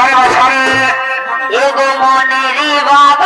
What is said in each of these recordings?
পরের বছরে এগো মনের বাগানে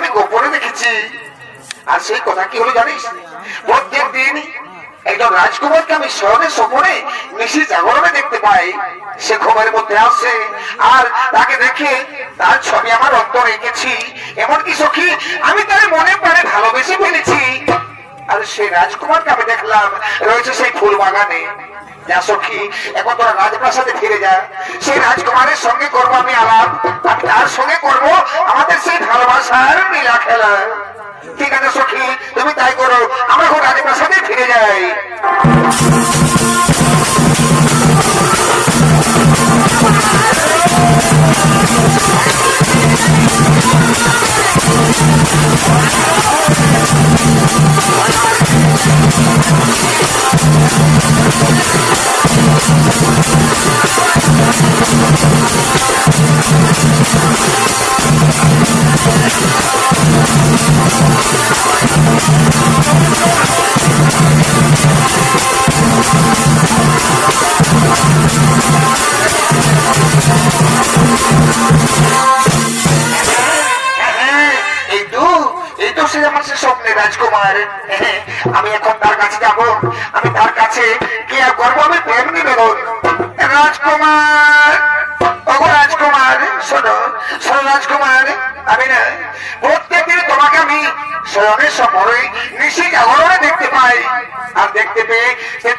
আমি গোপনে দেখেছি। আর সেই কথা কি হলো জানিস? প্রত্যেক দিন একজন রাজকুমারকে আমি স্বর্ণে স্বপনে নিশি জাগরণে দেখতে পাই। সে ঘুমের মধ্যে আসে, আর তাকে দেখে তার ছবি আমার অন্তর রেখেছি এমনকি সখী, আমি তার সেই রাজকুমারকে আমি দেখলাম, রয়েছে সেই ফুল বাগানে। যা সখী, এখন ফিরে যা। সেই রাজকুমারের সঙ্গে করব আমি আলাপ সঙ্গে করব আমাদের সেই খেলা। ঠিক আছে সখী, তুমি তাই করো, আমরা এখন রাজপ্রাসাদে ফিরে যাই। সে আমার সে স্বপ্নে রাজকুমার। আমি এখন তার কাছে যাব। আমি তার কাছে গিয়ে করব আমি প্রেম নিবেদন রাজকুমার তোমাকে আমি স্বয়নের সময় নিশি জাগরণে দেখতে পাই। আর দেখতে পেয়ে